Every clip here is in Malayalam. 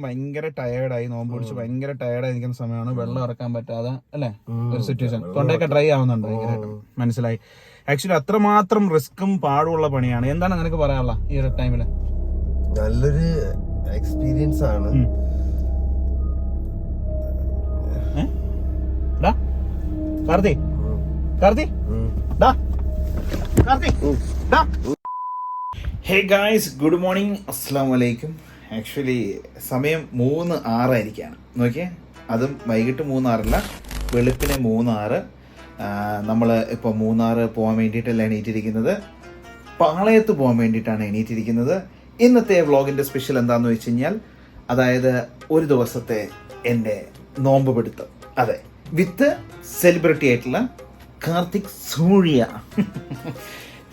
ഭയങ്കര ടയേർഡായി നോമ്പ് പിടിച്ച് ഭയങ്കര ടയേർഡായി നിൽക്കുന്ന സമയമാണ് വെള്ളം ഇറക്കാൻ പറ്റാതെ അല്ലെ? ഒരു സിറ്റുവേഷൻ തൊണ്ടയൊക്കെ ഡ്രൈ ആവുന്നുണ്ട്? ഭയങ്കരമായിട്ട് മനസ്സിലായി. ആക്ച്വലി അത്രമാത്രം റിസ്ക്കും പാടുള്ള പണിയാണ്. എന്താണ് നിനക്ക് പറയാനുള്ള ഈ ഒരു ടൈമിൽ നല്ലൊരു എക്സ്പീരിയൻസ് ആണ്. Karthi. Karthi. Karthi. Hey guys good morning അസ്സാം വലൈക്കും ആക്ച്വലി സമയം മൂന്ന് ആറായിരിക്കുകയാണ് നോക്കിയേ. അതും വൈകിട്ട് മൂന്നാറല്ല. വെളുപ്പിനെ മൂന്നാറ്. നമ്മൾ ഇപ്പോൾ മൂന്നാറ് പോകാൻ വേണ്ടിയിട്ടല്ല എണീറ്റിരിക്കുന്നത്? പാളയത്ത് പോകാൻ വേണ്ടിയിട്ടാണ് എണീറ്റിരിക്കുന്നത്. ഇന്നത്തെ വ്ളോഗിന്റെ സ്പെഷ്യൽ എന്താണെന്ന് വെച്ച് കഴിഞ്ഞാൽ അതായത് ഒരു ദിവസത്തെ എന്റെ നോമ്പ് പിടുത്തം. അതെ. വിത്ത് സെലിബ്രിറ്റി ആയിട്ടുള്ള കാർത്തിക് സൂര്യ.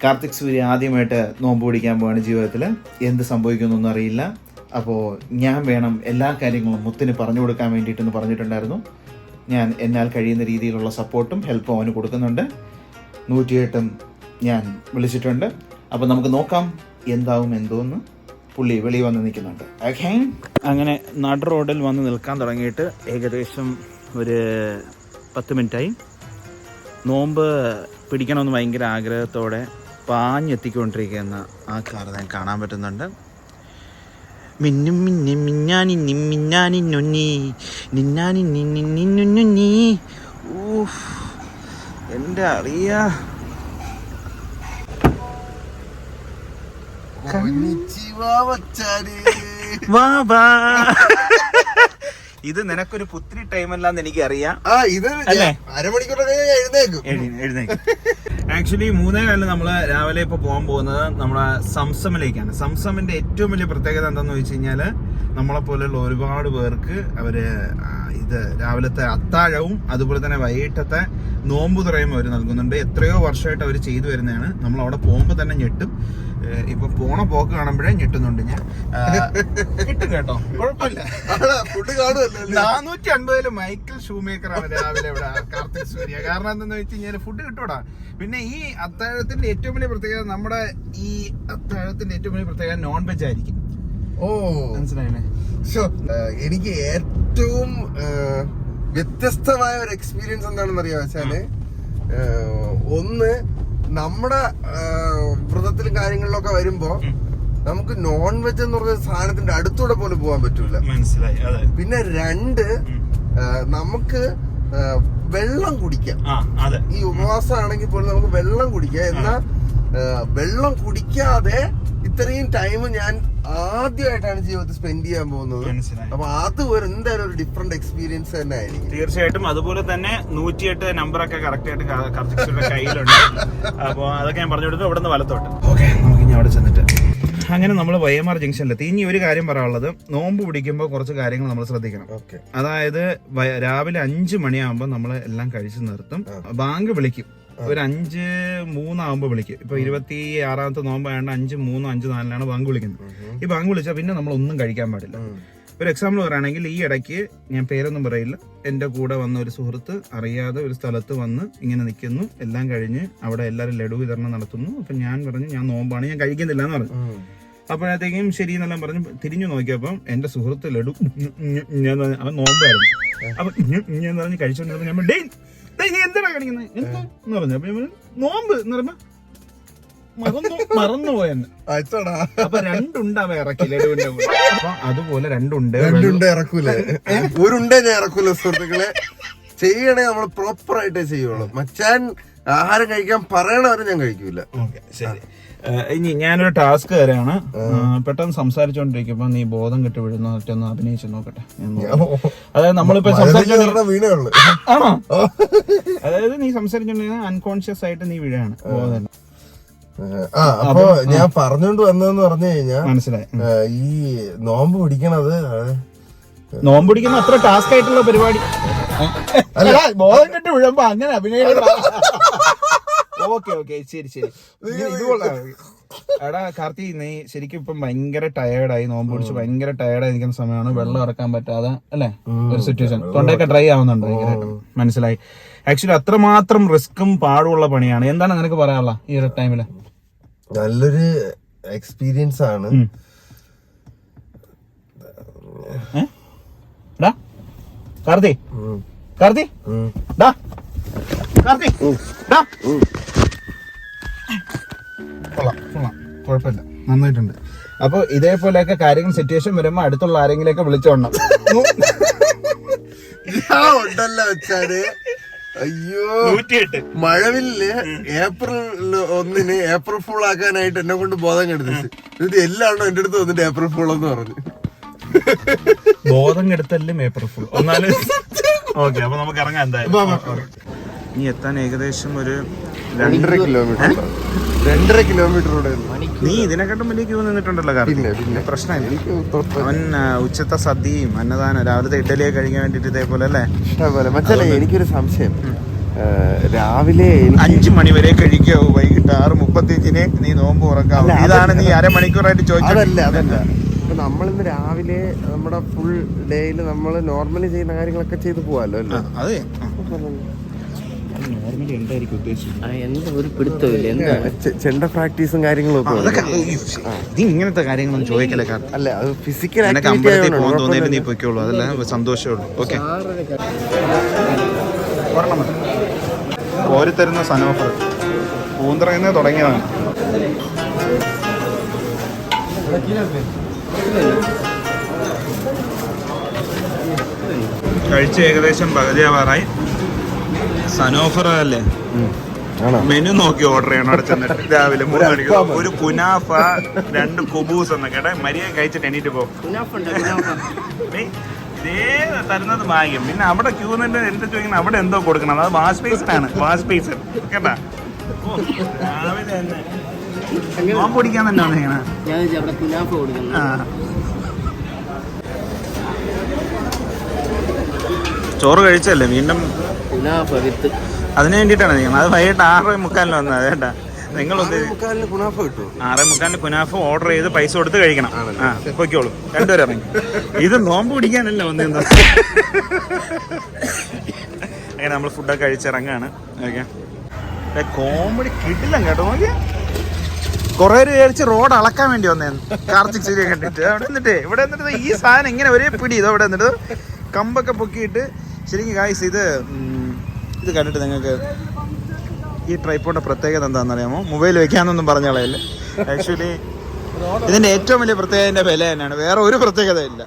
കാർത്തിക് സൂര്യ ആദ്യമായിട്ട് നോമ്പ് പിടിക്കാൻ പോവാണ് ജീവിതത്തിൽ എന്ത് സംഭവിക്കുന്നൊന്നും അറിയില്ല. അപ്പോൾ ഞാൻ വേണം എല്ലാ കാര്യങ്ങളും മുത്തിന് പറഞ്ഞു കൊടുക്കാൻ വേണ്ടിയിട്ടെന്ന് പറഞ്ഞിട്ടുണ്ടായിരുന്നു. ഞാൻ എന്നാൽ കഴിയുന്ന രീതിയിലുള്ള സപ്പോർട്ടും ഹെൽപ്പും അവന് കൊടുക്കുന്നുണ്ട്. നൂറ്റിയെട്ടും ഞാൻ വിളിച്ചിട്ടുണ്ട്. അപ്പോൾ നമുക്ക് നോക്കാം എന്താവും എന്തോന്ന്. പുള്ളി വെളി വന്ന് നിൽക്കുന്നുണ്ട്. ഓക്കെ അങ്ങനെ നട റോഡിൽ വന്ന് നിൽക്കാൻ തുടങ്ങിയിട്ട് ഏകദേശം ഒരു പത്ത് മിനിറ്റായി. നോമ്പ് പിടിക്കണമെന്ന് ഭയങ്കര ആഗ്രഹത്തോടെ പാഞ്ഞെത്തിക്കൊണ്ടിരിക്കുന്ന ആ കാർ ഞാൻ കാണാൻ പറ്റുന്നുണ്ട്. മിന്നും മിന്നി മിന്നാനി നിമ്മിന്നാനി നൊന്നി. നിന്നാനി നിന്നി. നിന്നുന്നി ഊഫ് എന്റെ അറിയാ. വാ വാ. ഇത് നിനക്കൊരു പുത്തിരി ടൈം അല്ലാന്ന് എനിക്കറിയാം. ആ ഇത്? അരമണിക്കൂറൊക്കെ എഴുന്നേക്കും ആക്ച്വലി മൂന്നേ കാലം നമ്മൾ രാവിലെ ഇപ്പൊ പോകാൻ പോകുന്നത് നമ്മളെ സംസമിലേക്കാണ്. സംസമിന്റെ ഏറ്റവും വലിയ പ്രത്യേകത എന്താന്ന് വെച്ച് കഴിഞ്ഞാൽ നമ്മളെ പോലെയുള്ള ഒരുപാട് പേർക്ക് അവർ ഇത് രാവിലത്തെ അത്താഴവും അതുപോലെ തന്നെ വൈകിട്ടത്തെ നോമ്പ് തുറയും അവർ നൽകുന്നുണ്ട്. എത്രയോ വർഷമായിട്ട് അവർ ചെയ്തു വരുന്നതാണ്. നമ്മൾ അവിടെ പോകുമ്പോൾ തന്നെ ഞെട്ടും. ഇപ്പൊ പോണ പോക്ക് കാണുമ്പോഴേ ഞെട്ടുന്നുണ്ട് ഞാൻ. കിട്ടും കേട്ടോ. കുഴപ്പമില്ല. ഫുഡ് കാണുമല്ലോ? നാനൂറ്റി അൻപതിൽ മൈക്കിൾ ഷൂമേക്കർ ആണ് രാവിലെ ഇവിടെ കാർത്തിക് സൂര്യ. കാരണം എന്താന്ന് വെച്ച് കഴിഞ്ഞാൽ ഫുഡ് കിട്ടൂടാ. പിന്നെ ഈ അത്താഴത്തിന്റെ ഏറ്റവും വലിയ പ്രത്യേകത നമ്മുടെ ഈ അത്താഴത്തിന്റെ ഏറ്റവും വലിയ പ്രത്യേകത നോൺ വെജ് ആയിരിക്കും. ഓ. മനസ്സിലായില്ലേ? എനിക്ക് ഏറ്റവും വ്യത്യസ്തമായ ഒരു എക്സ്പീരിയൻസ് എന്താണെന്ന് അറിയാ വെച്ചാൽ ഒന്ന് നമ്മുടെ വ്രതത്തിലും കാര്യങ്ങളിലൊക്കെ വരുമ്പോ നമുക്ക് നോൺ വെജ് എന്ന് പറഞ്ഞ സാധനത്തിന്റെ അടുത്തൂടെ പോലും പോകാൻ പറ്റൂല. മനസ്സിലായി. പിന്നെ രണ്ട് നമുക്ക് വെള്ളം കുടിക്കാം. ഈ ഉപവാസം ആണെങ്കിൽ പോലും നമുക്ക് വെള്ളം കുടിക്കാം. എന്നാൽ വെള്ളം കുടിക്കാതെ ഇത്രയും ടൈം ഞാൻ ആദ്യമായിട്ടാണ് ജീവിതത്തിൽ സ്പെൻഡ് ചെയ്യാൻ പോകുന്നത്. അപ്പൊ അത് ഒരു എന്തായാലും ഒരു ഡിഫറെന്റ് എക്സ്പീരിയൻസ് തന്നെ ആയിരിക്കും. തീർച്ചയായിട്ടും. അതുപോലെ തന്നെ നൂറ്റിയെട്ട് നമ്പറൊക്കെ കറക്റ്റ് ആയിട്ട് കയ്യിലുണ്ട്. അപ്പൊ അതൊക്കെ ഞാൻ പറഞ്ഞു കൊടുത്തു അവിടെ നിന്ന് വലത്തോട്ട്. ഓക്കെ നമുക്ക് ഇനി അവിടെ ചെന്നിട്ട്. അങ്ങനെ നമ്മൾ വൈഎംആർ ജംഗ്ഷനിലെത്തി ഇനി ഒരു കാര്യം പറയാനുള്ളത്. നോമ്പ് പിടിക്കുമ്പോൾ കുറച്ച് കാര്യങ്ങൾ നമ്മൾ ശ്രദ്ധിക്കണം. അതായത് രാവിലെ അഞ്ച് മണിയാകുമ്പോൾ നമ്മൾ എല്ലാം കഴിച്ചു നിർത്തും. ബാങ്ക് വിളിക്കും. ഒരു അഞ്ച് മൂന്നാകുമ്പോൾ വിളിക്കും. ഇപ്പൊ ഇരുപത്തി ആറാമത്തെ നോമ്പായതുകൊണ്ട് അഞ്ച് മൂന്ന് അഞ്ച് നാലിലാണ് ബാങ്ക് വിളിക്കുന്നത്. ഈ ബാങ്ക് വിളിച്ചാൽ പിന്നെ നമ്മൾ ഒന്നും കഴിക്കാൻ പാടില്ല. ഒരു എക്സാമ്പിൾ പറയുകയാണെങ്കിൽ ഈ ഇടയ്ക്ക് ഞാൻ പേരൊന്നും പറയില്ല. എന്റെ കൂടെ വന്ന ഒരു സുഹൃത്ത് അറിയാതെ ഒരു സ്ഥലത്ത് വന്ന് ഇങ്ങനെ നിൽക്കുന്നു എല്ലാം കഴിഞ്ഞ് അവിടെ എല്ലാവരും ലഡു വിതരണം നടത്തുന്നു. അപ്പം ഞാൻ പറഞ്ഞു ഞാൻ നോമ്പാണ് ഞാൻ കഴിക്കുന്നില്ല എന്ന് പറഞ്ഞു. അപ്പോഴത്തേക്കും ശരി എന്നെല്ലാം പറഞ്ഞു. തിരിഞ്ഞു നോക്കിയപ്പം എന്റെ സുഹൃത്ത് ലഡു ഞാൻ അവൻ നോമ്പായിരുന്നു. അപ്പൊ ഞാൻ പറഞ്ഞ് കഴിച്ചോണ്ടിരുന്നു ഞാൻ പറഞ്ഞു, "ഡേയ്, ഡേയ്, നീ എന്തിനാ കാണിക്കുന്നത് എന്ത്? എന്ന് പറഞ്ഞു. അപ്പൊ പറഞ്ഞു, നോമ്പ് എന്ന് പറയുമ്പോ മറന്നു മറന്നുപോയെന്ന് അപ്പൊ രണ്ടുണ്ട് അവ ഇറക്കില്ല അപ്പൊ അതുപോലെ രണ്ടുണ്ട്. രണ്ടുണ്ട് ഇറക്കൂലേ? ഒരുണ്ടേ ഞാൻ ഇറക്കൂല സുഹൃത്തുക്കളെ? ചെയ്യണേ നമ്മൾ പ്രോപ്പർ ആയിട്ടേ ചെയ്യുള്ളൂ. മച്ചാൻ ആഹാരം കഴിക്കാൻ പറയണവരെ ഞാൻ കഴിക്കൂല. ശരി. ഇനി ഞാനൊരു ടാസ്ക് തരാണ്. പെട്ടെന്ന് സംസാരിച്ചോണ്ടിരിക്കുമ്പോ നീ ബോധം കെട്ട് വീഴുന്ന മറ്റൊന്ന് അഭിനയിച്ചു നോക്കട്ടെ. അതായത് നമ്മളിപ്പോ സംസാരിച്ചോണ്ടിരിക്കുന്ന ആണോ? അതായത് നീ സംസാരിച്ചോണ്ടിരിക്കുന്ന അൺകോൺഷ്യസ് ആയിട്ട് നീ വീഴാണ്. ബോധം. ആ അപ്പൊ ഞാൻ പറഞ്ഞോണ്ട് വന്നതെന്ന് പറഞ്ഞു കഴിഞ്ഞാ മനസ്സിലായി. ഈ നോമ്പ് പിടിക്കണത് നോമ്പ് പിടിക്കുന്ന അത്ര ടാസ്ക് ആയിട്ടുള്ള പരിപാടി. അല്ല. ബോധം കെട്ടി വീഴുമ്പോ അങ്ങനെ അഭിനയിക്കണം. Okay okay. ശരി ശരി. ഇത് ഇത് കൊള്ളാം. എടാ കാർത്തി നീ ശരിക്കും ഇപ്പം ഭയങ്കര ടയേർഡായി നോമ്പ് പിടിച്ച് ഭയങ്കര ടയേർഡായി നിൽക്കുന്ന സമയമാണ്. വെള്ളം ഇറക്കാൻ പറ്റാതെ അല്ലെ? ഒരു സിറ്റുവേഷൻ തൊണ്ടയൊക്കെ ഡ്രൈ ആവുന്നുണ്ട് ഭയങ്കരമായിട്ട്. മനസ്സിലായി. ആക്ച്വലി അത്രമാത്രം റിസ്ക്കും പാടുള്ള പണിയാണ്. എന്താണ് നിനക്ക് പറയാനുള്ള ഈ ഒരു ടൈമിൽ നല്ലൊരു എക്സ്പീരിയൻസ് ആണ്. കാർത്തി. കാർത്തി. ഡാ കാർത്തി. ഡാ. കൊള്ളാം കൊള്ളാം. കുഴപ്പമില്ല. നന്നായിട്ടുണ്ട്. അപ്പൊ ഇതേപോലെയൊക്കെ കാര്യങ്ങൾ സിറ്റുവേഷൻ വരുമ്പോ അടുത്തുള്ള ആരെങ്കിലൊക്കെ വിളിച്ചോണം. ഞാൻ ഉണ്ടല്ലോ വെച്ചാൽ അയ്യോ. മഴവില്ലേ മഴവില്ല് ഏപ്രിൽ ഒന്നിന് ഏപ്രിൽ ഫുൾ ആക്കാനായിട്ട് എന്നെ കൊണ്ട് ബോധം കെടുത്തിച്ച്. ഇത് എല്ലാണോ എന്റെ അടുത്ത് വന്നിട്ട് ഏപ്രിൽ ഫുൾ എന്ന് പറഞ്ഞു. ബോധം കെടുത്തല്ലേ ഏപ്രിൽ ഫുൾ എന്നാലും ഓക്കെ അപ്പൊ നമുക്ക് ഇറങ്ങാം എന്തായാലും. ഇനി എത്താൻ ഏകദേശം ഒരു രണ്ടര കിലോമീറ്റർ. രണ്ടര കിലോമീറ്റർ നീ ഇതിനെക്കാട്ടും വലിയ ക്യൂ നിന്നിട്ടുണ്ടല്ലോ പിന്നെ പ്രശ്നമില്ല. അവൻ ഉച്ചത്തെ സദ്യയും അന്നദാനം രാവിലത്തെ ഇഡലിയൊക്കെ കഴിക്കാൻ വേണ്ടിട്ട് ഇതേപോലെ അല്ലേ? ഇഷ്ടംപോലെ. മച്ചാനെ എനിക്കൊരു സംശയം. രാവിലെ അഞ്ചു മണി വരെ കഴിക്കാവൂ വൈകിട്ട് ആറ് മുപ്പത്തിയഞ്ചിന് നീ നോമ്പ് ഉറക്കാവൂ? ഇതാണ് നീ അരമണിക്കൂറായിട്ട് അതല്ല ചോദിച്ചത് അതല്ല ഇപ്പൊ നമ്മളിന്ന് രാവിലെ നമ്മുടെ ഫുൾ ഡേയിൽ നമ്മൾ നോർമലി ചെയ്യുന്ന കാര്യങ്ങളൊക്കെ ചെയ്തു പോവാല്ലോ അല്ലേ? അതെ നോർമലി എന്തായിരിക്കും ഉദ്ദേശിച്ചത്? ചെണ്ട പ്രാക്ടീസും കാര്യങ്ങളും ഒക്കെ ഇങ്ങനത്തെ കാര്യങ്ങളൊന്നും ചോദിക്കല അല്ല അത് ഫിസിക്കൽ അമ്പലത്തിൽ പോകാൻ തോന്നിയാലും നീ പൊയ്ക്കോളൂ. അതല്ല സന്തോഷമേ ഉള്ളൂ. ഓക്കെ. കോരിത്തരുന്ന സനോഫർ. പൂന്തറയുന്നേ തുടങ്ങിയതാണ് കഴിച്ച ഏകദേശം പകുതിയാവാറായി. സനോഫർ അല്ലേ മെനു നോക്കി ഓർഡർ ചെയ്യണം അവിടെ ചെന്നിട്ട്. രാവിലെ മൂന്ന് മണിക്ക്. ഒരു കുനാഫ രണ്ട് കുബൂസ് എന്നൊക്കെ. എടാ മര്യാദ കഴിച്ചിട്ട് എണീറ്റ് പോകും ഇതേ തരുന്നത് ഭാഗ്യം. പിന്നെ അവിടെ ക്യൂ നിന്നിട്ട് എന്ത് ചോദിക്കുന്നത് അവിടെ എന്തോ കൊടുക്കണം. അത് വാഷ് ബേസിനാണ് വാഷ് ബേസ് കേട്ടാ? രാവിലെ തന്നെ. നോമ്പ് പിടിക്കാൻ തന്നെ വന്നേക്കണ. ഞാൻ അവിടെ കുനാഫ കൊടുക്കുന്നു. ആ. ചോറ് കഴിച്ചല്ലേ? വീണ്ടും വിത്ത് അതിന് വേണ്ടിയിട്ടാണ് നിൽക്കുന്നത് അത് വൈകിട്ട് ആറ് മുക്കാലിന് വന്നത് കേട്ടാ. നിങ്ങൾ മുക്കാലിന് ആറേ മുക്കാലിന് കുനാഫ് ഓർഡർ ചെയ്ത് പൈസ കൊടുത്ത് കഴിക്കണം. ആ പൊയ്ക്കോളൂ. രണ്ടുപേരും ഇറങ്ങി. ഇത് നോമ്പ് പിടിക്കാനല്ല വന്നിരുന്നത്. അങ്ങനെ നമ്മൾ ഫുഡൊക്കെ കഴിച്ചിറങ്ങാണ് ഓക്കെ. കോമഡി കിട്ടില്ല കേട്ടോ. നോക്കിയാ. കുറെ പേര് വിചാരിച്ച് റോഡ് അളക്കാൻ വേണ്ടി വന്നേന്ന്. കാർത്തിക് സൂര്യ കണ്ടിട്ട്. അവിടെ നിന്നിട്ട് ഇവിടെ നിന്നിട്ട് ഈ സാധനം ഇങ്ങനെ ഒരേ പിടി. ഇതോ ഇവിടെ നിന്നിട്ട്. കമ്പൊക്കെ പൊക്കിയിട്ട്. ശരിക്കും കായ്സ് ഇത് ഇത് കണ്ടിട്ട് നിങ്ങൾക്ക് ഈ ട്രൈപ്പോയുടെ പ്രത്യേകത എന്താണെന്ന് അറിയാമോ മൊബൈൽ വെക്കാന്നൊന്നും പറഞ്ഞോളയില്ല ആക്ച്വലി ഇതിന്റെ ഏറ്റവും വലിയ പ്രത്യേകത വില തന്നെയാണ്. വേറെ ഒരു പ്രത്യേകത ഇല്ല.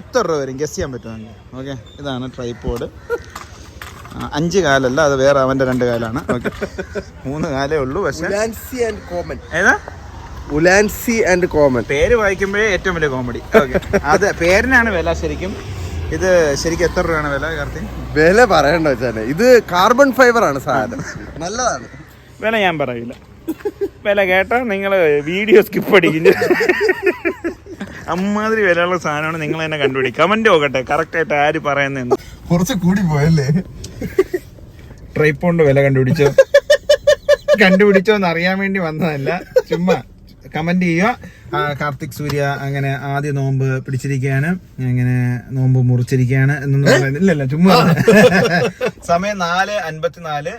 എത്ര രൂപ വരും? ഗസ് ചെയ്യാൻ പറ്റുമെങ്കിൽ ഓക്കെ ഇതാണ് ട്രൈപ്പോഡ് അഞ്ച് കാലല്ല അത് വേറെ അവന്റെ രണ്ട് കാലാണ്. ഓക്കെ മൂന്ന് കാലേ ഉള്ളൂ പക്ഷേ ഉലാൻസി ആൻഡ് കോമൻ. ഏതാ? ഉലാൻസി ആൻഡ് കോമൻ. പേര് വായിക്കുമ്പോഴേ ഏറ്റവും വലിയ കോമഡി ഓക്കെ അത് പേരിനാണ് വില ശരിക്കും. ഇത് ശരിക്കും എത്ര രൂപയാണ് വില കാർത്തി? വില പറയണ്ട വെച്ചാൽ ഇത് കാർബൺ ഫൈബർ ആണ് സാധനം. നല്ലതാണ്. വില ഞാൻ പറയില്ല. വില കേട്ടാ നിങ്ങൾ വീഡിയോ സ്കിപ്പ് അടിക്കുന്നു. അമ്മാതിരി വിലയുള്ള സാധനമാണ് നിങ്ങൾ തന്നെ കണ്ടുപിടിക്കും കമന്റ് നോക്കട്ടെ കറക്റ്റ് ആയിട്ട് ആര് പറയുന്നതെന്ന്. കുറച്ച് കൂടി പോയല്ലേ? ട്രൈപ്പോണ്ട് വില കണ്ടുപിടിച്ചോ? കണ്ടുപിടിച്ചോ എന്ന് അറിയാൻ വേണ്ടി വന്നതല്ല. ചുമ്മാ കമന്റ് ചെയ്യുക. കാർത്തിക് സൂര്യ അങ്ങനെ ആദ്യ നോമ്പ് പിടിച്ചിരിക്കുകയാണ്. അങ്ങനെ നോമ്പ് മുറിച്ചിരിക്കുകയാണ് എന്നൊന്നും ഇല്ലല്ല ചുമ്മാ സമയം നാല് അൻപത്തിനാല്.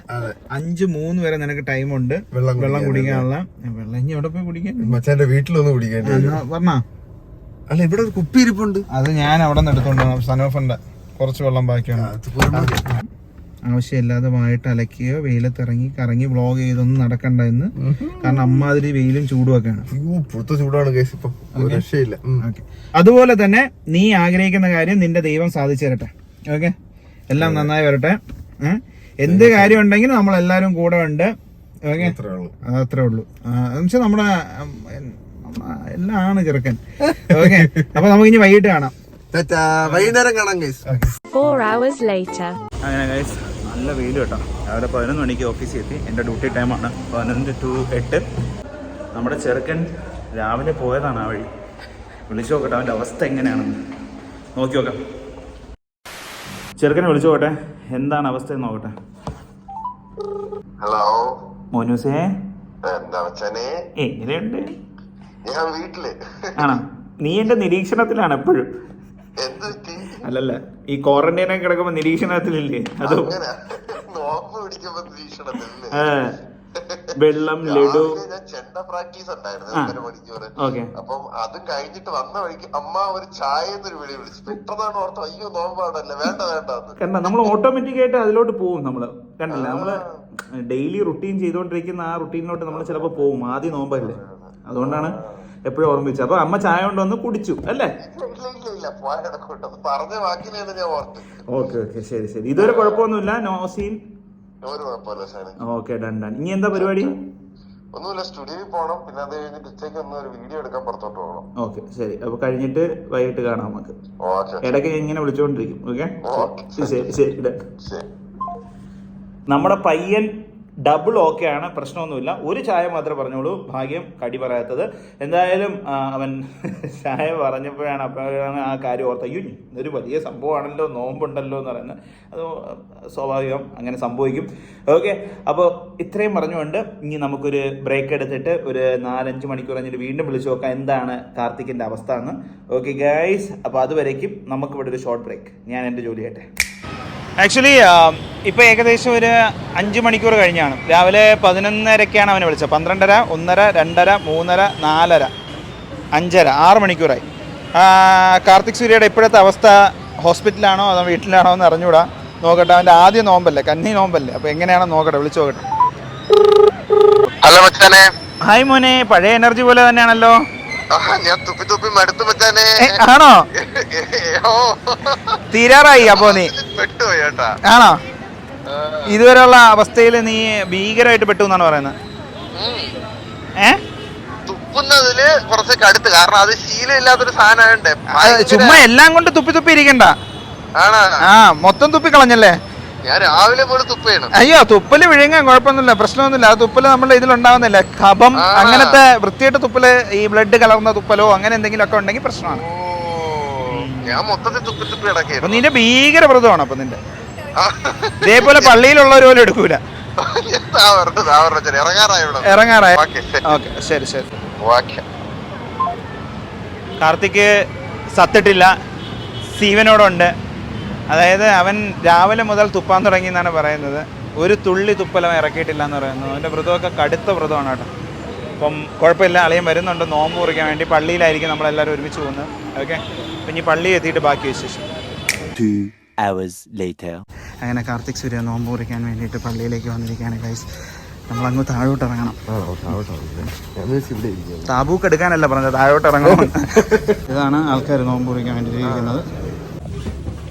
അഞ്ച് മൂന്ന് വരെ നിനക്ക് ടൈം ഉണ്ട്. വെള്ളം വെള്ളം കുടിക്കാനുള്ള. വെള്ളം ഇനി എവിടെ പോയി കുടിക്കാൻ? മച്ചാന്റെ വീട്ടിലൊന്ന് കുടിക്കാൻ പറഞ്ഞാ. അല്ല ഇവിടെ ഒരു കുപ്പി ഇരിപ്പുണ്ട് അത് ഞാൻ അവിടെ നിന്ന് എടുത്തോണ്ട് സനോഫന്റെ കുറച്ച് വെള്ളം ബാക്കിയാണ് ആവശ്യമില്ലാതെ വായിട്ട് അലക്കുകയോ വെയിലത്തിറങ്ങി കറങ്ങി വ്ളോഗ് ചെയ്തൊന്നും നടക്കണ്ട എന്ന്. കാരണം അമ്മാതിരി വെയിലും ചൂടും ഒക്കെയാണ് അയ്യോ ചൂടാണ് കേസ് ഇപ്പം ഒരു രക്ഷയില്ല. അതുപോലെ തന്നെ നീ ആഗ്രഹിക്കുന്ന കാര്യം നിന്റെ ദൈവം സാധിച്ചു തരട്ടെ. ഓക്കെ എല്ലാം നന്നായി വരട്ടെ. എന്ത് കാര്യം ഉണ്ടെങ്കിലും നമ്മൾ എല്ലാവരും കൂടെ ഉണ്ട്. ഓക്കെ അതത്രേ ഉള്ളൂ. എന്നുവെച്ചാൽ നമ്മുടെ ഉം, നമ്മ- എല്ലാം ആണ് ചെറുക്കൻ. ഓക്കെ അപ്പൊ നമുക്ക് ഇനി വൈകിട്ട് കാണാം. ടാറ്റാ. വൈകുന്നേരം കാണാം Four hours later. അങ്ങനെ ഗൈസ് നല്ല വെയിൽ കേട്ടോ. രാവിലെ പതിനൊന്ന് മണിക്ക് ഓഫീസിൽ എത്തി. എന്റെ ഡ്യൂട്ടി ടൈമാണ് പതിനൊന്ന് ടു എട്ട്. നമ്മുടെ ചെറുക്കൻ രാവിലെ പോയതാണ് ആ വഴി. വിളിച്ചു നോക്കട്ടെ അവന്റെ അവസ്ഥ എങ്ങനെയാണെന്ന്. നോക്കി നോക്കാം. ചെറുക്കനെ വിളിച്ചു നോക്കട്ടെ. എന്താണ് അവസ്ഥ എന്ന് നോക്കട്ടെ. ഹലോ മോനൂസേ? എങ്ങനെയുണ്ട്? ഞാൻ വീട്ടിൽ. ആണോ? നീ എന്റെ നിരീക്ഷണത്തിലാണ് എപ്പോഴും. അല്ലല്ല ഈ ക്വാറന്റൈനൊക്കെ കിടക്കുമ്പോ നിരീക്ഷണത്തിലില്ലേ? അതും വെള്ളം ലഡു. ഞാൻ ചെണ്ട പ്രാക്ടീസ് ഉണ്ടായിരുന്നു. ഒന്നര അപ്പം അത് കഴിഞ്ഞിട്ട് വന്ന വഴിക്ക് അമ്മ ഒരു ചായ എന്നൊരു വിളി വിളിച്ചു. പെട്ടെന്നാണ് ഓർത്തത് അയ്യോ നോമ്പാടല്ലേ വേണ്ട വേണ്ട കണ്ട നമ്മൾ ഓട്ടോമാറ്റിക് ആയിട്ട് അതിലോട്ട് പോകും നമ്മൾ. കണ്ടില്ല നമ്മൾ ഡെയിലി റുട്ടീൻ ചെയ്തുകൊണ്ടിരിക്കുന്ന ആ റുട്ടീനിലോട്ട് നമ്മൾ ചിലപ്പോൾ പോകും ആദ്യം നോമ്പല്ലേ? അതുകൊണ്ടാണ് എപ്പോഴും ഓർമ്മിച്ചു അപ്പൊ അമ്മ ചായ കൊണ്ടുവന്ന് കുടിച്ചു അല്ലേ? ഓക്കെ ഓക്കെ ശരി ശരി. ഇതൊരു കുഴപ്പമൊന്നുമില്ല no scene? Okay done done. ഇനി എന്താ പരിപാടി? ഒന്നുമില്ല സ്റ്റുഡിയോയിൽ പോകണം. പിന്നെ അത് കഴിഞ്ഞിട്ട് ഉച്ചയ്ക്ക് ഒന്ന് ഒരു വീഡിയോ എടുക്കാൻ പുറത്തോട്ട് പോകണം. ഓക്കെ ശരി. അപ്പൊ കഴിഞ്ഞിട്ട് വൈകിട്ട് കാണാം നമുക്ക്. ഇടയ്ക്ക് ഇങ്ങനെ വിളിച്ചുകൊണ്ടിരിക്കും ഓക്കെ? ശരി. ശരി. നമ്മുടെ പയ്യൻ ഡബിൾ ഓക്കെ ആണ് പ്രശ്നമൊന്നുമില്ല. ഒരു ചായ മാത്രമേ പറഞ്ഞോളൂ. ഭാഗ്യം കടി പറയാത്തത്. എന്തായാലും അവൻ ചായ പറഞ്ഞപ്പോഴാണ് അപ്പോഴാണ് ആ കാര്യം ഓർത്ത അയ്യോ ഇതൊരു വലിയ സംഭവമാണല്ലോ നോമ്പുണ്ടല്ലോ എന്ന് പറയുന്നത്. അത് സ്വാഭാവികം അങ്ങനെ സംഭവിക്കും. ഓക്കെ അപ്പോൾ ഇത്രയും പറഞ്ഞുകൊണ്ട് ഇനി നമുക്കൊരു ബ്രേക്ക് എടുത്തിട്ട് ഒരു നാലഞ്ച് മണിക്കൂർ കഴിഞ്ഞിട്ട് വീണ്ടും വിളിച്ചു നോക്കാം എന്താണ് കാർത്തിക്കിന്റെ അവസ്ഥ എന്ന്. ഓക്കെ ഗൈസ് അപ്പോൾ അതുവരേക്കും നമുക്കിവിടെ ഒരു ഷോർട്ട് ബ്രേക്ക് ഞാൻ എന്റെ ജോലി ആക്ച്വലി ഇപ്പോൾ ഏകദേശം ഒരു അഞ്ച് മണിക്കൂർ കഴിഞ്ഞാണ്. രാവിലെ പതിനൊന്നരക്കാണ് അവനെ വിളിച്ചത്. പന്ത്രണ്ടര ഒന്നര രണ്ടര മൂന്നര നാലര അഞ്ചര ആറ് മണിക്കൂറായി. കാർത്തിക് സൂര്യയുടെ ഇപ്പോഴത്തെ അവസ്ഥ ഹോസ്പിറ്റലാണോ അതോ വീട്ടിലാണോ എന്ന് അറിഞ്ഞുകൂടാ. നോക്കട്ടെ അവന്റെ ആദ്യ നോമ്പല്ലേ കന്നി നോമ്പല്ലേ. അപ്പോൾ എങ്ങനെയാണോ നോക്കട്ടെ വിളിച്ചു നോക്കട്ടെ. ഹലോ മച്ചാനെ. ഹായ് മോനെ പഴയ എനർജി പോലെ തന്നെയാണല്ലോ. ഞാൻ തുപ്പി തുപ്പി മടുത്തു മച്ചാനെ. ആണോ? തീരാറായി അപ്പോൾ നീ. പെട്ടുപോയി കേട്ടാ ആണോ? ഇതുവരെയുള്ള അവസ്ഥയിൽ നീ ഭീകരമായിട്ട് പെട്ടു എന്നാണ് പറയുന്നത്. ഏ? തുപ്പുന്നതിൽ അടുത്ത് കാരണം അത് ശീലമില്ലാത്തൊരു സാധനമായോണ്ടേ. ചുമ്മാ എല്ലാം കൊണ്ട് തുപ്പി തുപ്പി ഇരിക്കണ്ട. ആണോ. ആ മൊത്തം തുപ്പി കളഞ്ഞല്ലേ? ഞാൻ രാവിലെ പോലും തുപ്പയാണ്. അയ്യോ തുപ്പൽ വിഴുങ്ങാൻ കുഴപ്പമൊന്നുമില്ല പ്രശ്നമൊന്നുമില്ല. ആ തുപ്പൽ നമ്മുടെ ഇതിലുണ്ടാവുന്നില്ല കഫം. അങ്ങനത്തെ വൃത്തിയായിട്ട് തുപ്പൽ ഈ ബ്ലഡ് കലർന്ന തുപ്പലോ അങ്ങനെ എന്തെങ്കിലും ഒക്കെ ഉണ്ടെങ്കിൽ പ്രശ്നമാണ്. ഞാൻ മൊത്തത്തിൽ തുപ്പി തുപ്പി അപ്പൊ നിന്റെ ഭീകര വ്രതമാണ് അപ്പൊ നിന്റെ ഇതേപോലെ പള്ളിയിലുള്ളവർ പോലും എടുക്കൂല. കാർത്തിക്ക് ഇവിടെ. ഇറങ്ങാറായ. ഓക്കെ ശരി. ശരി കാർത്തിക് സത്തിട്ടില്ല. സീവനോടുണ്ട്. അതായത് അവൻ രാവിലെ മുതൽ തുപ്പാൻ തുടങ്ങി എന്നാണ് പറയുന്നത്. ഒരു തുള്ളി തുപ്പലവൻ ഇറക്കിയിട്ടില്ല എന്ന് പറയുന്നത് അവന്റെ വ്രതമൊക്കെ കടുത്ത വ്രതമാണ് കേട്ടോ. അപ്പം കുഴപ്പമില്ല അളിയൻ വരുന്നുണ്ട് നോമ്പ് കുറിക്കാൻ വേണ്ടി പള്ളിയിലായിരിക്കും നമ്മളെല്ലാവരും ഒരുമിച്ച് പോകുന്നത്. ഓക്കെ അപ്പം ഇനി പള്ളി എത്തിയിട്ട് ബാക്കി വിശേഷം. Two hours later. അങ്ങനെ കാർത്തിക് സൂര്യ നോമ്പ് കുറിക്കാൻ വേണ്ടിയിട്ട് പള്ളിയിലേക്ക് വന്നിരിക്കുകയാണ് ഗൈസ് നമ്മളങ്ങ് താഴോട്ട് ഇറങ്ങണം. താബൂക്ക് എടുക്കാനല്ല പറഞ്ഞത് താഴോട്ട് ഇറങ്ങണം. ഇതാണ് ആൾക്കാർ നോമ്പ് കുറിക്കാൻ വേണ്ടി ഇരിക്കുന്നത്.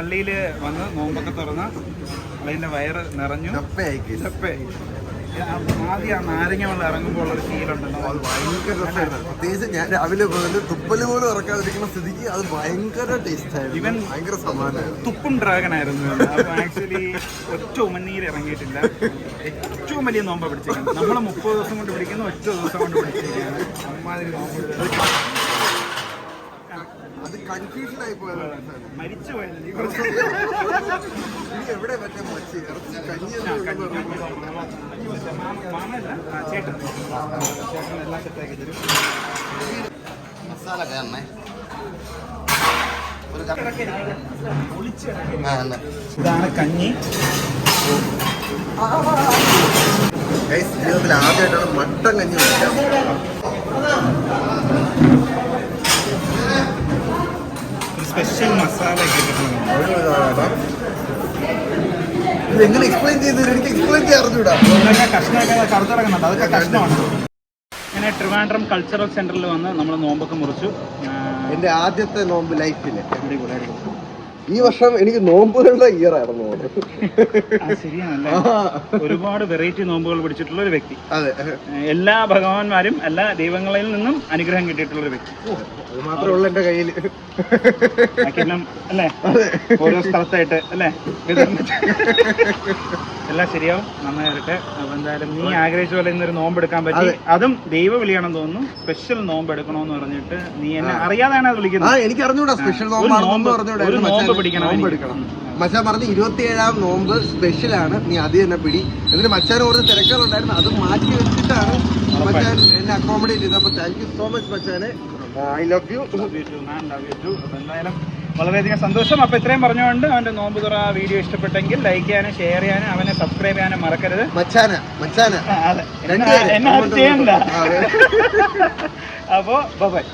പള്ളിയിൽ വന്ന് നോമ്പൊക്കെ തുറന്ന് അതിന്റെ വയറ് നിറഞ്ഞു ഇതപ്പേ. ആദ്യം ആ നാരങ്ങ വെള്ളം ഇറങ്ങുമ്പോൾ ഫീലുണ്ടല്ലോ അത് ഭയങ്കര രസമായിരുന്നു. പ്രത്യേകിച്ച് ഞാൻ രാവിലെ പോയത് തുപ്പൽ പോലും ഇറക്കാതിരിക്കുന്ന സ്ഥിതിക്ക് അത് ഭയങ്കര ടേസ്റ്റ് ആയിരുന്നു. ഇവൻ ഭയങ്കര സമാനമായിരുന്നു തുപ്പും ഡ്രാഗൺ ആയിരുന്നു. അപ്പൊ ആക്ച്വലി ഒറ്റ ഉമനീര് ഇറങ്ങിയിട്ടില്ല. ഏറ്റവും വലിയ നോമ്പ് പിടിച്ചിരിക്കുന്നത്. നമ്മൾ മുപ്പത് ദിവസം കൊണ്ട് പിടിക്കുന്നു ഒറ്റ ദിവസം കൊണ്ട് പിടിച്ചിരിക്കുകയാണ്. അമ്മാതിരി നോമ്പ്. കൺഫ്യൂഷൻ ആയി മരിച്ചു എവിടെ പറ്റാൻ മച്ചി ഇറച്ചി കഞ്ഞി മാമല്ല ആ, ചേട്ടൻ. ചേട്ടൻ. എല്ലാം സെറ്റാക്കി തരും മസാല കയറണേ ഇതാണ് കഞ്ഞി. ജീവിതത്തിൽ ആദ്യമായിട്ടാണ് മട്ടൻ കഞ്ഞി ഒരു സ്പെഷ്യൽ മസാല ഇത് എങ്ങനെ എക്സ്പ്ലെയിൻ ചെയ്തു എനിക്ക് എക്സ്പ്ലെയിൻ ചെയ്യാൻ അറിഞ്ഞൂടാ. കഷ്ണമൊക്കെ കറുത്ത് കിടക്കുന്നുണ്ട് അതൊക്കെ കഷ്ണമാണ്. ഇങ്ങനെ ട്രിവാൻഡ്രം കൾച്ചറൽ സെന്ററിൽ വന്ന് നമ്മൾ നോമ്പൊക്കെ മുറിച്ചു. എന്റെ എന്റെ ആദ്യത്തെ നോമ്പ് ലൈഫിൽ എവിടെ അടിപൊളി. ഈ വർഷം എനിക്ക് നോമ്പുകളുടെ ഇയർ ആയിരുന്നു ഒരുപാട് വെറൈറ്റി നോമ്പുകൾ പിടിച്ചിട്ടുള്ള ഒരു വ്യക്തി. അതെ. എല്ലാ ഭഗവാന്മാരും എല്ലാ ദൈവങ്ങളിൽ നിന്നും അനുഗ്രഹം കിട്ടിയിട്ടുള്ള ഒരു വ്യക്തി. അത് മാത്രമേ എന്റെ കയ്യിൽ അല്ലേ? ഓരോ സ്ഥലത്തായിട്ട് അല്ലേ? എല്ലാം ശരിയാവും. നന്നായിട്ട് അപ്പൊ എന്തായാലും നീ ആഗ്രഹിച്ച പോലെ ഇന്നൊരു നോമ്പ് എടുക്കാൻ പറ്റി. അതും. ദൈവ വിളിയാണെന്ന് തോന്നുന്നു. സ്പെഷ്യൽ നോമ്പ് എടുക്കണോന്ന് പറഞ്ഞിട്ട് നീ എന്നെ അറിയാതെയാണ് അത് വിളിക്കുന്നത്. എനിക്ക് അറിഞ്ഞൂടാ സ്പെഷ്യൽ നോമ്പ്- നോമ്പ്. എടുക്കണം. മച്ചാൻ പറഞ്ഞ് ഇരുപത്തിയേഴാം നോമ്പ് സ്പെഷ്യൽ ആണ്. നീ അത് തന്നെ പിടി. എന്നിട്ട് മച്ചാൻ കുറച്ച് തിരക്കുകളുണ്ടായിരുന്നു. അത് മാറ്റി വെച്ചിട്ടാണ് മച്ചാൻ എന്നെ അക്കോമഡേറ്റ് ചെയ്തത് അപ്പൊ താങ്ക് യു സോ മച്ച് മച്ചാനെ ഐ ലവ് യു എന്തായാലും വളരെയധികം സന്തോഷം. അപ്പൊ ഇത്രയും പറഞ്ഞുകൊണ്ട് അവന്റെ നോമ്പ് തുറ വീഡിയോ ഇഷ്ടപ്പെട്ടെങ്കിൽ ലൈക്ക് ചെയ്യാനും ഷെയർ ചെയ്യാനും അവനെ സബ്സ്ക്രൈബ് ചെയ്യാനും മറക്കരുത്. മച്ചാന മച്ചാന. എന്നെ ചെയ്യണ്ട അപ്പോ ബൈ